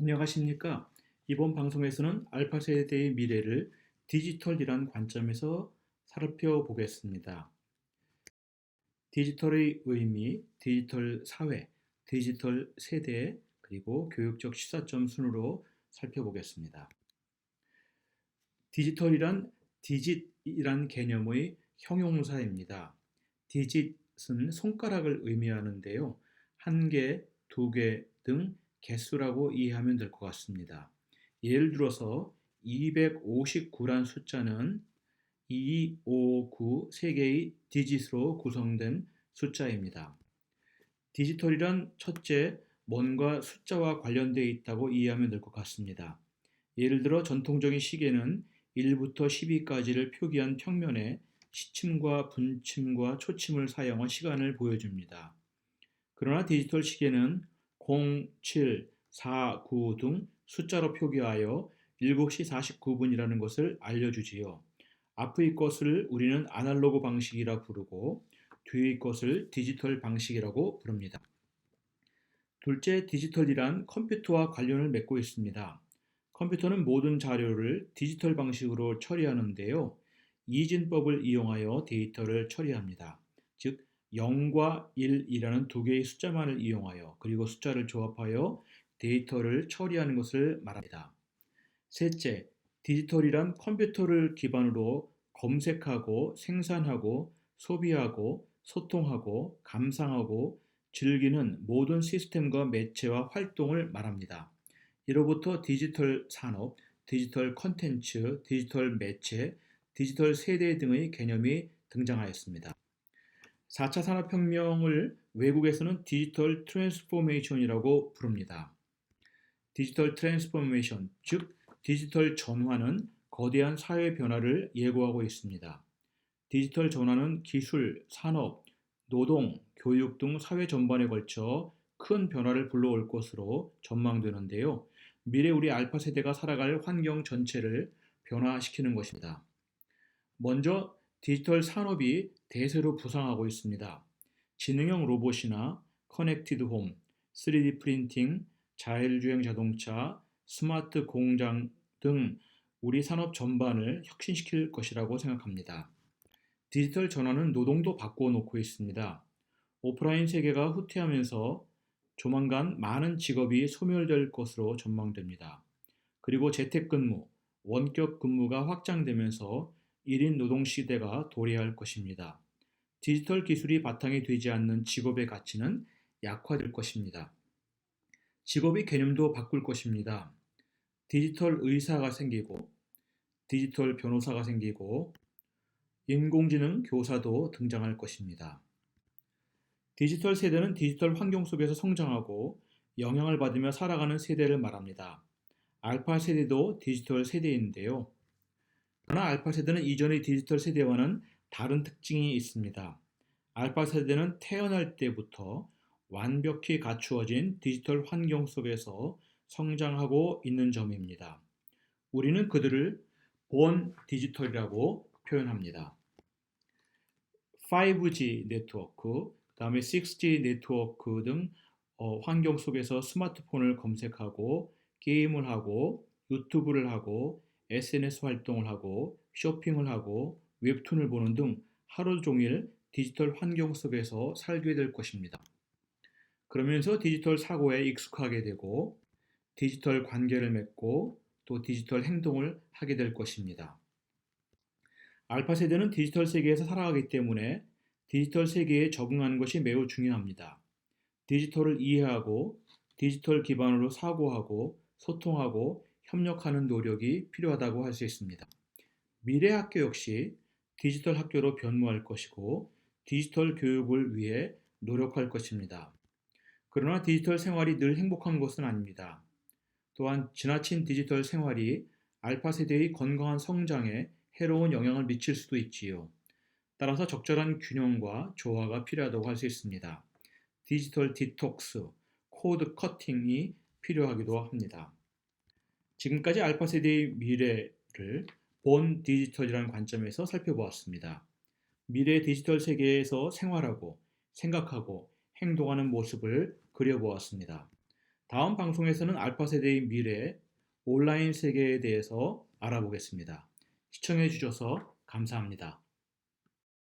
안녕하십니까? 이번 방송에서는 알파 세대의 미래를 디지털이란 관점에서 살펴보겠습니다. 디지털의 의미, 디지털 사회, 디지털 세대, 그리고 교육적 시사점 순으로 살펴보겠습니다. 디지털이란 디짓이란 개념의 형용사입니다. 디짓은 손가락을 의미하는데요. 한 개, 두 개 등 개수라고 이해하면 될 것 같습니다. 예를 들어서 259란 숫자는 2, 5, 9, 3개의 디짓으로 구성된 숫자입니다. 디지털이란 첫째, 뭔가 숫자와 관련되어 있다고 이해하면 될 것 같습니다. 예를 들어 전통적인 시계는 1부터 12까지를 표기한 평면에 시침과 분침과 초침을 사용한 시간을 보여줍니다. 그러나 디지털 시계는 0, 7, 4, 9 등 숫자로 표기하여 7시 49분이라는 것을 알려주지요. 앞의 것을 우리는 아날로그 방식이라 부르고 뒤의 것을 디지털 방식이라고 부릅니다. 둘째, 디지털이란 컴퓨터와 관련을 맺고 있습니다. 컴퓨터는 모든 자료를 디지털 방식으로 처리하는데요. 이진법을 이용하여 데이터를 처리합니다. 즉, 0과 1이라는 두 개의 숫자만을 이용하여 그리고 숫자를 조합하여 데이터를 처리하는 것을 말합니다. 셋째, 디지털이란 컴퓨터를 기반으로 검색하고 생산하고 소비하고 소통하고 감상하고 즐기는 모든 시스템과 매체와 활동을 말합니다. 이로부터 디지털 산업, 디지털 컨텐츠, 디지털 매체, 디지털 세대 등의 개념이 등장하였습니다. 4차 산업혁명을 외국에서는 디지털 트랜스포메이션이라고 부릅니다. 디지털 트랜스포메이션, 즉 디지털 전환은 거대한 사회 변화를 예고하고 있습니다. 디지털 전환은 기술, 산업, 노동, 교육 등 사회 전반에 걸쳐 큰 변화를 불러올 것으로 전망되는데요. 미래 우리 알파 세대가 살아갈 환경 전체를 변화시키는 것입니다. 먼저 디지털 산업이 대세로 부상하고 있습니다. 지능형 로봇이나 커넥티드 홈, 3D 프린팅, 자율주행 자동차, 스마트 공장 등 우리 산업 전반을 혁신시킬 것이라고 생각합니다. 디지털 전환은 노동도 바꾸어 놓고 있습니다. 오프라인 세계가 후퇴하면서 조만간 많은 직업이 소멸될 것으로 전망됩니다. 그리고 재택근무, 원격 근무가 확장되면서 1인 노동 시대가 도래할 것입니다. 디지털 기술이 바탕이 되지 않는 직업의 가치는 약화될 것입니다. 직업의 개념도 바꿀 것입니다. 디지털 의사가 생기고, 디지털 변호사가 생기고, 인공지능 교사도 등장할 것입니다. 디지털 세대는 디지털 환경 속에서 성장하고 영향을 받으며 살아가는 세대를 말합니다. 알파 세대도 디지털 세대인데요. 그러나 알파 세대는 이전의 디지털 세대와는 다른 특징이 있습니다. 알파 세대는 태어날 때부터 완벽히 갖추어진 디지털 환경 속에서 성장하고 있는 점입니다. 우리는 그들을 본 디지털이라고 표현합니다. 5G 네트워크, 다음에 6G 네트워크 등 어, 환경 속에서 스마트폰을 검색하고 게임을 하고 유튜브를 하고 SNS 활동을 하고 쇼핑을 하고 웹툰을 보는 등 하루 종일 디지털 환경 속에서 살게 될 것입니다. 그러면서 디지털 사고에 익숙하게 되고 디지털 관계를 맺고 또 디지털 행동을 하게 될 것입니다. 알파 세대는 디지털 세계에서 살아가기 때문에 디지털 세계에 적응하는 것이 매우 중요합니다. 디지털을 이해하고 디지털 기반으로 사고하고 소통하고 협력하는 노력이 필요하다고 할 수 있습니다. 미래 학교 역시 디지털 학교로 변모할 것이고 디지털 교육을 위해 노력할 것입니다. 그러나 디지털 생활이 늘 행복한 것은 아닙니다. 또한 지나친 디지털 생활이 알파 세대의 건강한 성장에 해로운 영향을 미칠 수도 있지요. 따라서 적절한 균형과 조화가 필요하다고 할 수 있습니다. 디지털 디톡스, 코드 커팅이 필요하기도 합니다. 지금까지 알파 세대의 미래를 본 디지털이라는 관점에서 살펴보았습니다. 미래 디지털 세계에서 생활하고 생각하고 행동하는 모습을 그려보았습니다. 다음 방송에서는 알파 세대의 미래, 온라인 세계에 대해서 알아보겠습니다. 시청해 주셔서 감사합니다.